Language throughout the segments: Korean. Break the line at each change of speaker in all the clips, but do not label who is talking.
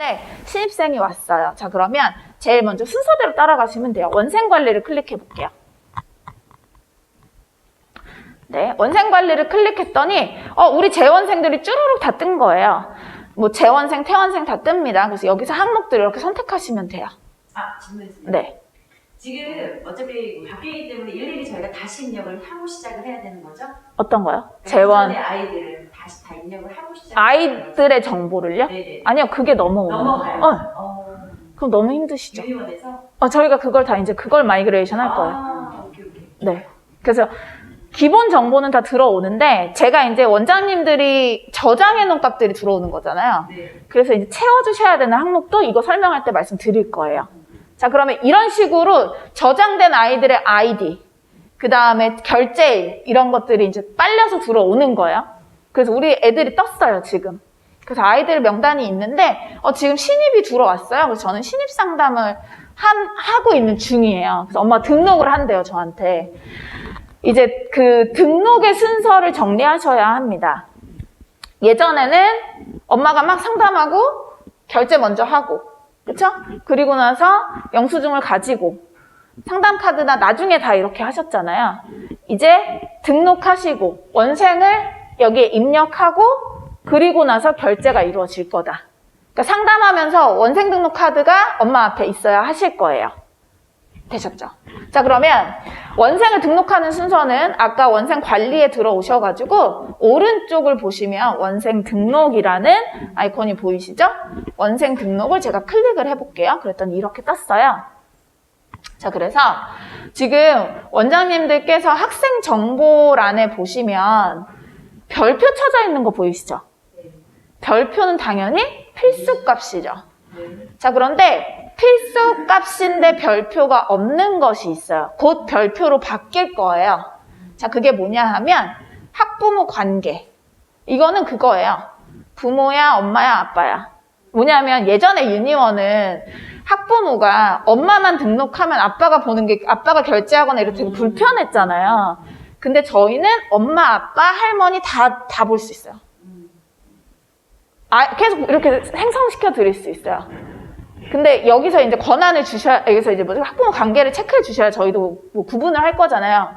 네, 신입생이 왔어요. 자, 그러면 제일 먼저 순서대로 따라가시면 돼요. 원생 관리를 클릭해 볼게요. 네, 원생 관리를 클릭했더니 어, 우리 재원생들이 쭈루룩 다 뜬 거예요. 뭐 재원생, 퇴원생 다 뜹니다. 그래서 여기서 항목들을 이렇게 선택하시면 돼요.
아, 질문했습니다.
네.
지금 어차피 바뀌기 때문에 일일이 저희가 다시 입력을 하고 시작을 해야 되는 거죠?
어떤 거요?
그러니까
재원
아이들을 다시 다 입력을 하고 시작.
아이들의 정보를요?
네네.
아니요, 그게 넘어오는
넘어가요.
어,
어,
그럼 너무 힘드시죠?
유니원에서.
어, 저희가 그걸 다 이제 그걸 마이그레이션 할 거예요.
아, 오케이 오케이.
네. 그래서 기본 정보는 다 들어오는데 제가 이제 원장님들이 저장해 놓은 값들이 들어오는 거잖아요.
네.
그래서 이제 채워주셔야 되는 항목도 이거 설명할 때 말씀드릴 거예요. 자, 그러면 이런 식으로 저장된 아이들의 아이디, 그 다음에 결제일, 이런 것들이 이제 빨려서 들어오는 거예요. 그래서 우리 애들이 떴어요, 지금. 그래서 아이들 명단이 있는데, 어, 지금 신입이 들어왔어요. 그래서 저는 신입 상담을 한, 하고 있는 중이에요. 그래서 엄마 등록을 한대요, 저한테. 이제 그 등록의 순서를 정리하셔야 합니다. 예전에는 엄마가 막 상담하고 결제 먼저 하고 그쵸? 그리고 나서 영수증을 가지고 상담 카드나 나중에 다 이렇게 하셨잖아요. 이제 등록하시고 원생을 여기에 입력하고 그리고 나서 결제가 이루어질 거다. 그러니까 상담하면서 원생 등록 카드가 엄마 앞에 있어야 하실 거예요. 되셨죠? 자, 그러면 원생을 등록하는 순서는 아까 원생 관리에 들어오셔가지고 오른쪽을 보시면 원생 등록이라는 아이콘이 보이시죠? 원생 등록을 제가 클릭을 해볼게요. 그랬더니 이렇게 떴어요. 자, 그래서 지금 원장님들께서 학생 정보란에 보시면 별표 쳐져 있는 거 보이시죠?
네.
별표는 당연히 필수 값이죠.
네.
자, 그런데 필수 값인데 별표가 없는 것이 있어요. 곧 별표로 바뀔 거예요. 자, 그게 뭐냐 하면 학부모 관계. 이거는 그거예요. 부모야, 엄마야, 아빠야. 뭐냐면 예전에 유니원은 학부모가 엄마만 등록하면 아빠가 보는 게 아빠가 결제하거나 때 되게 불편했잖아요. 근데 저희는 엄마, 아빠, 할머니 다 다 볼 수 있어요. 아, 계속 이렇게 생성시켜 드릴 수 있어요. 근데 여기서 이제 권한을 주셔야, 여기서 이제 뭐죠? 학부모 관계를 체크해 주셔야 저희도 뭐 구분을 할 거잖아요.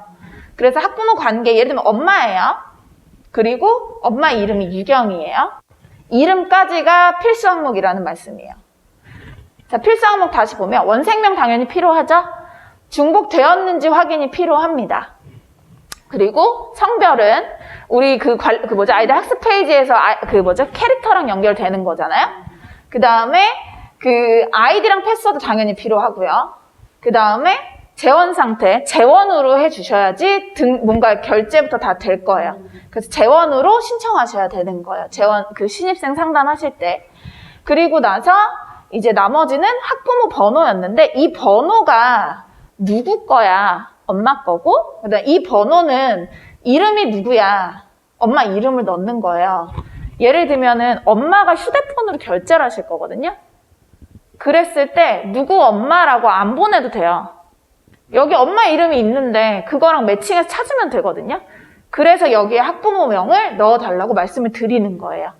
그래서 학부모 관계, 예를 들면 엄마예요. 그리고 엄마 이름이 유경이에요. 이름까지가 필수 항목이라는 말씀이에요. 자, 필수 항목 다시 보면 원생명 당연히 필요하죠? 중복되었는지 확인이 필요합니다. 그리고 성별은 우리 그, 관, 그 뭐죠 아이들 학습 페이지에서 아, 그 뭐죠 캐릭터랑 연결되는 거잖아요. 그 다음에 그 아이디랑 패스워드 당연히 필요하고요. 그 다음에 재원 상태 재원으로 해주셔야지 등 뭔가 결제부터 다 될 거예요. 그래서 재원으로 신청하셔야 되는 거예요. 재원 그 신입생 상담하실 때 그리고 나서 이제 나머지는 학부모 번호였는데 이 번호가 누구 거야? 엄마 거고 그다음 이 번호는 이름이 누구야? 엄마 이름을 넣는 거예요. 예를 들면은 엄마가 휴대폰으로 결제를 하실 거거든요. 그랬을 때 누구 엄마라고 안 보내도 돼요. 여기 엄마 이름이 있는데 그거랑 매칭해서 찾으면 되거든요. 그래서 여기에 학부모 명을 넣어달라고 말씀을 드리는 거예요.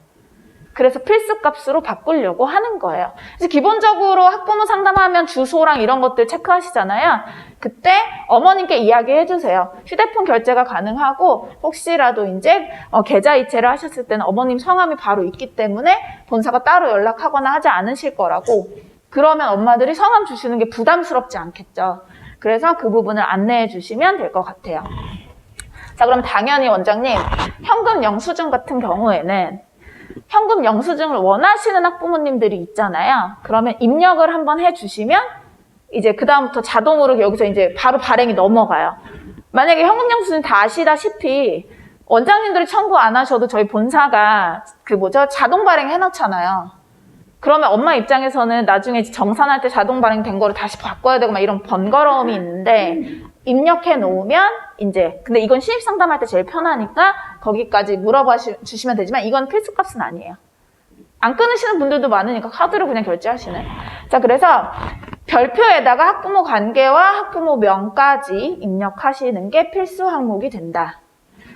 그래서 필수 값으로 바꾸려고 하는 거예요. 그래서 기본적으로 학부모 상담하면 주소랑 이런 것들 체크하시잖아요. 그때 어머님께 이야기해 주세요. 휴대폰 결제가 가능하고 혹시라도 이제 어, 계좌 이체를 하셨을 때는 어머님 성함이 바로 있기 때문에 본사가 따로 연락하거나 하지 않으실 거라고. 그러면 엄마들이 성함 주시는 게 부담스럽지 않겠죠. 그래서 그 부분을 안내해 주시면 될 것 같아요. 자, 그럼 당연히 원장님, 현금 영수증 같은 경우에는 현금 영수증을 원하시는 학부모님들이 있잖아요. 그러면 입력을 한번 해주시면 이제 그다음부터 자동으로 여기서 이제 바로 발행이 넘어가요. 만약에 현금 영수증 다 아시다시피 원장님들이 청구 안 하셔도 저희 본사가 그 뭐죠 자동 발행 해놓잖아요. 그러면 엄마 입장에서는 나중에 정산할 때 자동 발행된 거를 다시 바꿔야 되고 막 이런 번거로움이 있는데 입력해 놓으면 이제 근데 이건 신입 상담할 때 제일 편하니까 거기까지 물어봐 시- 주시면 되지만 이건 필수 값은 아니에요. 안 끊으시는 분들도 많으니까 카드로 그냥 결제하시는. 자, 그래서 별표에다가 학부모 관계와 학부모 명까지 입력하시는 게 필수 항목이 된다.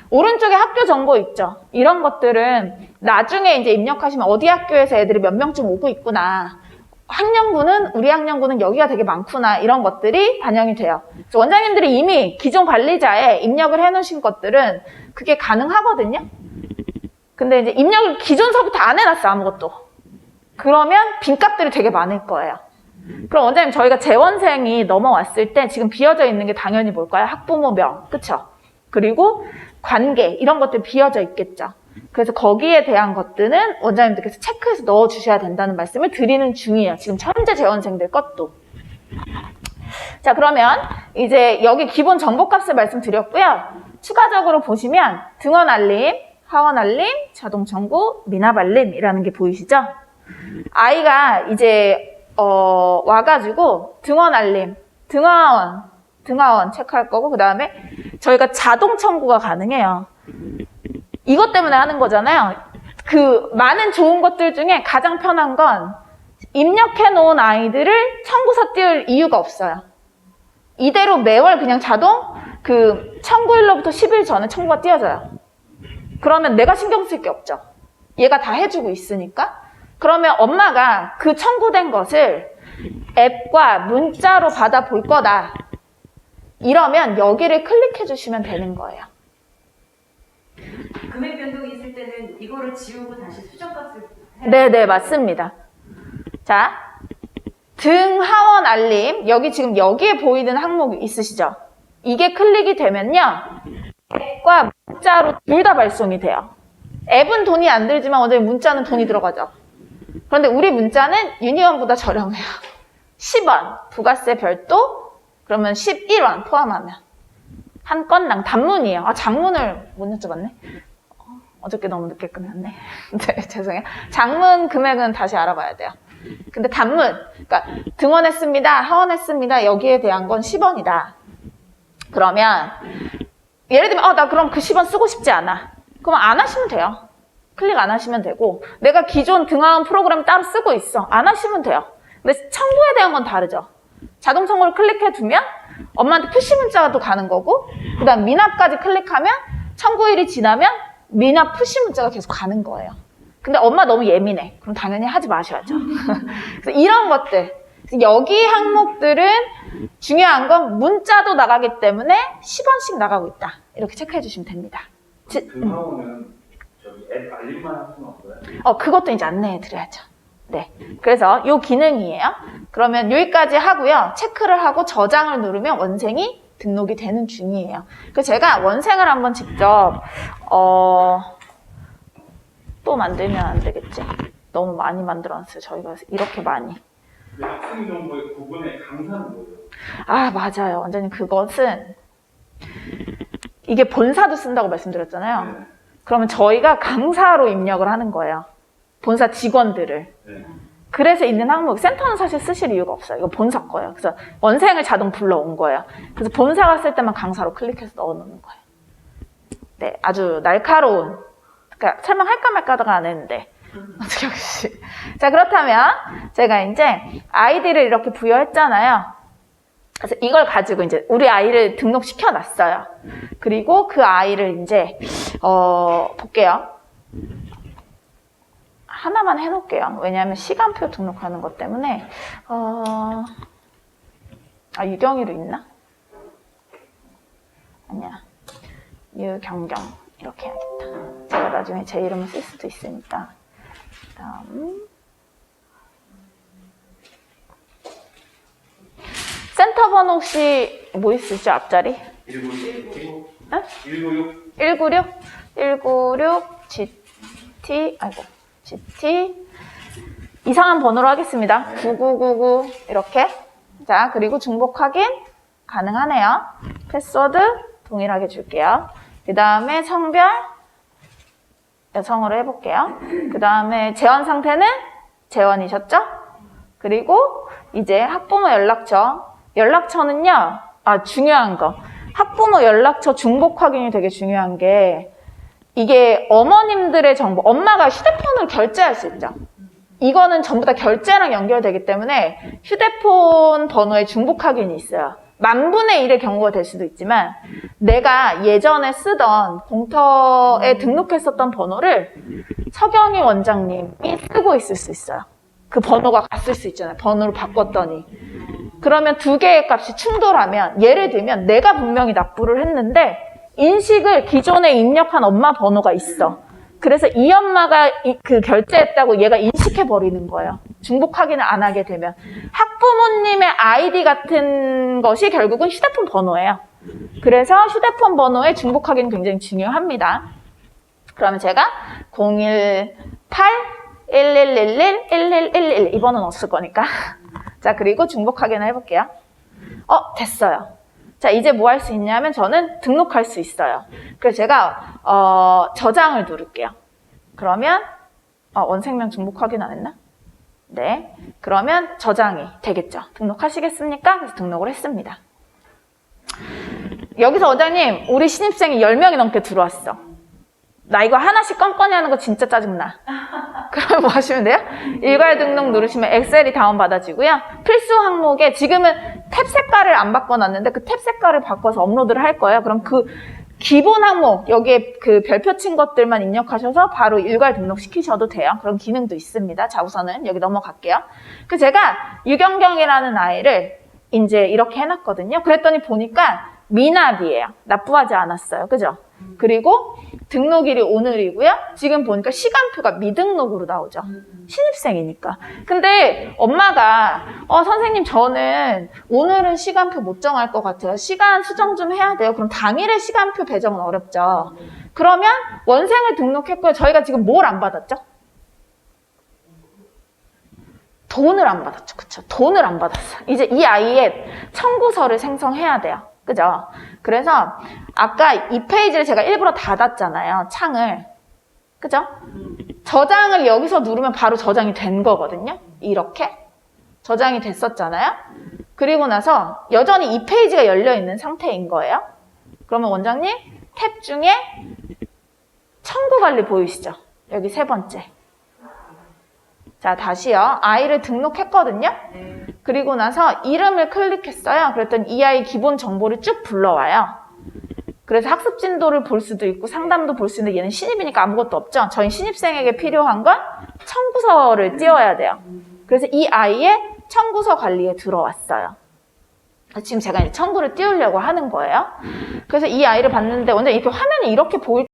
오른쪽에 학교 정보 있죠. 이런 것들은 나중에 이제 입력하시면 어디 학교에서 애들이 몇 명쯤 오고 있구나. 학년구는 우리 학년구는 여기가 되게 많구나 이런 것들이 반영이 돼요. 원장님들이 이미 기존 관리자에 입력을 해놓으신 것들은 그게 가능하거든요. 근데 이제 입력을 기존서부터 안 해놨어 아무것도. 그러면 빈값들이 되게 많을 거예요. 그럼 원장님 저희가 재원생이 넘어왔을 때 지금 비어져 있는 게 당연히 뭘까요? 학부모 명, 그쵸? 그리고 관계 이런 것들 비어져 있겠죠. 그래서 거기에 대한 것들은 원장님들께서 체크해서 넣어 주셔야 된다는 말씀을 드리는 중이에요. 지금 현재 재원생들 것도. 자 그러면 이제 여기 기본 정보값을 말씀드렸고요. 추가적으로 보시면 등원 알림, 하원 알림, 자동 청구, 미납 알림이라는 게 보이시죠? 아이가 이제 어, 와가지고 등원 알림, 등하원, 등하원 체크할 거고 그 다음에 저희가 자동 청구가 가능해요. 이것 때문에 하는 거잖아요. 그 많은 좋은 것들 중에 가장 편한 건 입력해 놓은 아이들을 청구서 띄울 이유가 없어요. 이대로 매월 그냥 자동 그 청구일로부터 10일 전에 청구가 띄어져요. 그러면 내가 신경 쓸 게 없죠. 얘가 다 해주고 있으니까. 그러면 엄마가 그 청구된 것을 앱과 문자로 받아 볼 거다. 이러면 여기를 클릭해 주시면 되는 거예요.
금액 변동이 있을 때는 이거를 지우고 다시 수정값을 해야
네 네, 맞습니다. 자, 등 하원 알림. 여기 지금 여기에 보이는 항목이 있으시죠? 이게 클릭이 되면요. 앱과 문자로 둘 다 발송이 돼요. 앱은 돈이 안 들지만 어차피 문자는 돈이 들어가죠. 그런데 우리 문자는 유니온보다 저렴해요. 10원, 부가세 별도, 그러면 11원 포함하면. 한 건당 단문이에요. 아, 장문을 못 여쭤봤네. 어, 어저께 너무 늦게 끝났네. 네, 죄송해요. 장문 금액은 다시 알아봐야 돼요. 근데 단문, 그러니까 등원했습니다, 하원했습니다, 여기에 대한 건 10원이다. 그러면 예를 들면 어, 나 그럼 그 10원 쓰고 싶지 않아. 그럼 안 하시면 돼요. 클릭 안 하시면 되고 내가 기존 등하원 프로그램 따로 쓰고 있어. 안 하시면 돼요. 근데 청구에 대한 건 다르죠. 자동 청구를 클릭해 두면 엄마한테 푸시 문자가 또 가는 거고 그다음 미납까지 클릭하면 청구일이 지나면 미납 푸시 문자가 계속 가는 거예요. 근데 엄마 너무 예민해. 그럼 당연히 하지 마셔야죠. 그래서 이런 것들 그래서 여기 항목들은 중요한 건 문자도 나가기 때문에 10원씩 나가고 있다. 이렇게 체크해 주시면 됩니다. 지-
그 하원은 저기 앱 알림만 할 수는 없어요?
어, 그것도 이제 안내해 드려야죠. 네. 그래서 요 기능이에요. 그러면 여기까지 하고요. 체크를 하고 저장을 누르면 원생이 등록이 되는 중이에요. 그래서 제가 원생을 한번 직접, 어, 또 만들면 안 되겠지. 너무 많이 만들어놨어요. 저희가 이렇게 많이.
그 학생 정보의 구분의 강사는 뭐예요?
아, 맞아요. 완전히 그것은 이게 본사도 쓴다고 말씀드렸잖아요.
네.
그러면 저희가 강사로 입력을 하는 거예요. 본사 직원들을.
네.
그래서 있는 항목, 센터는 사실 쓰실 이유가 없어요. 이거 본사 거예요. 그래서 원생을 자동 불러온 거예요. 그래서 본사가 쓸 때만 강사로 클릭해서 넣어놓는 거예요. 네, 아주 날카로운. 그러니까 설명할까 말까 하다가 안 했는데. 어떻게 역시. 자, 그렇다면 제가 이제 아이디를 이렇게 부여했잖아요. 그래서 이걸 가지고 이제 우리 아이를 등록시켜 놨어요. 그리고 그 아이를 이제, 어, 볼게요. 하나만 해놓을게요. 왜냐하면 시간표 등록하는 것 때문에 어... 아 유경이로 있나? 아니야. 유경경 이렇게 해야겠다. 제가 나중에 제 이름을 쓸 수도 있으니까. 다음 센터 번호 혹시 뭐 있으시죠 앞자리?
196?
응?
196?
196 196 GT 아이고 GT 이상한 번호로 하겠습니다. 9999 이렇게 자 그리고 중복 확인 가능하네요. 패스워드 동일하게 줄게요. 그 다음에 성별 여성으로 해볼게요. 그 다음에 재원 상태는 재원이셨죠? 그리고 이제 학부모 연락처 연락처는요 아 중요한 거 학부모 연락처 중복 확인이 되게 중요한 게 이게 어머님들의 정보, 엄마가 휴대폰으로 결제할 수 있죠. 이거는 전부 다 결제랑 연결되기 때문에 휴대폰 번호에 중복 확인이 있어요. 만분의 1의 경우가 될 수도 있지만 내가 예전에 쓰던 공터에 등록했었던 번호를 서경희 원장님이 쓰고 있을 수 있어요. 그 번호가 갔을 수 있잖아요. 번호를 바꿨더니. 그러면 두 개의 값이 충돌하면 예를 들면 내가 분명히 납부를 했는데 인식을 기존에 입력한 엄마 번호가 있어. 그래서 이 엄마가 이- 그 결제했다고 얘가 인식해 버리는 거예요. 중복 확인을 안 하게 되면 학부모님의 아이디 같은 것이 결국은 휴대폰 번호예요. 그래서 휴대폰 번호의 중복 확인 굉장히 중요합니다. 그러면 제가 018 1111 1111 이 번호 넣었을 거니까. 자, 그리고 중복 확인을 해볼게요. 어, 됐어요. 자, 이제 뭐 할 수 있냐면 저는 등록할 수 있어요. 그래서 제가, 어, 저장을 누를게요. 그러면, 어, 원생명 중복 확인 안 했나? 네. 그러면 저장이 되겠죠. 등록하시겠습니까? 그래서 등록을 했습니다. 여기서 원장님, 우리 신입생이 10명이 넘게 들어왔어. 나 이거 하나씩 껌껌이 하는 거 진짜 짜증나. 그럼 뭐 하시면 돼요? 일괄 등록 누르시면 엑셀이 다운받아지고요. 필수 항목에 지금은 탭 색깔을 안 바꿔놨는데 그 탭 색깔을 바꿔서 업로드를 할 거예요. 그럼 그 기본 항목, 여기에 그 별표 친 것들만 입력하셔서 바로 일괄 등록 시키셔도 돼요. 그런 기능도 있습니다. 자, 우선은 여기 넘어갈게요. 그 제가 유경경이라는 아이를 이제 이렇게 해놨거든요. 그랬더니 보니까 미납이에요. 납부하지 않았어요. 그죠? 그리고 등록일이 오늘이고요. 지금 보니까 시간표가 미등록으로 나오죠. 신입생이니까. 근데 엄마가 어 선생님 저는 오늘은 시간표 못 정할 것 같아요. 시간 수정 좀 해야 돼요. 그럼 당일에 시간표 배정은 어렵죠. 그러면 원생을 등록했고요. 저희가 지금 뭘 안 받았죠? 돈을 안 받았죠. 그쵸? 돈을 안 받았어요. 이제 이 아이의 청구서를 생성해야 돼요. 그죠? 그래서 아까 이 페이지를 제가 일부러 닫았잖아요. 창을. 그죠? 저장을 여기서 누르면 바로 저장이 된 거거든요. 이렇게. 저장이 됐었잖아요. 그리고 나서 여전히 이 페이지가 열려 있는 상태인 거예요. 그러면 원장님 탭 중에 청구 관리 보이시죠? 여기 세 번째. 자, 다시요. 아이를 등록했거든요.
네.
그리고 나서 이름을 클릭했어요. 그랬더니 이 아이 기본 정보를 쭉 불러와요. 그래서 학습 진도를 볼 수도 있고 상담도 볼 수 있는데 얘는 신입이니까 아무것도 없죠. 저희 신입생에게 필요한 건 청구서를 띄워야 돼요. 그래서 이 아이의 청구서 관리에 들어왔어요. 지금 제가 청구를 띄우려고 하는 거예요. 그래서 이 아이를 봤는데 원래 이렇게 화면이 이렇게 보일